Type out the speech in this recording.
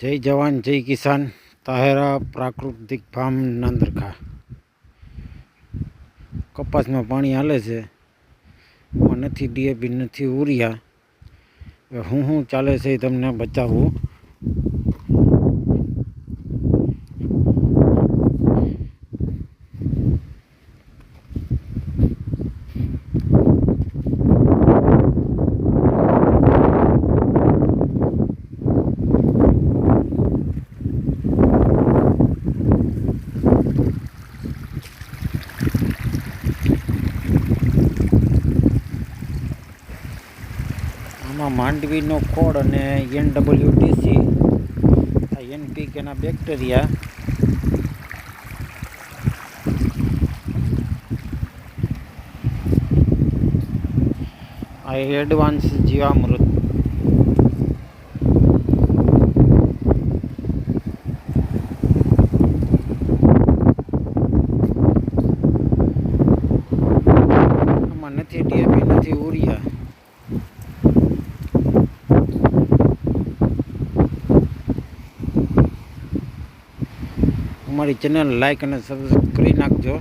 જય જવાન, જય કિસાન. તાહેરા પ્રાકૃતિક ફાર્મ નાંદરખા. કપાસમાં પાણી હાલે છે. એમાં નથી, ડીએપી નથી ઉરિયા હવે હું શું ચાલે છે એ તમને બતાવું. આમાં માંડવીનો ખોળ અને એન ડબલ્યુ ડીસી આ એનપીકેના બેક્ટેરિયા. આ એડવાન્સ જીવામૃત આમાં નથી ડીએપી નથી ઉરિયા અમારી ચેનલ લાઈક અને સબસ્ક્રાઈબ કરી નાખજો.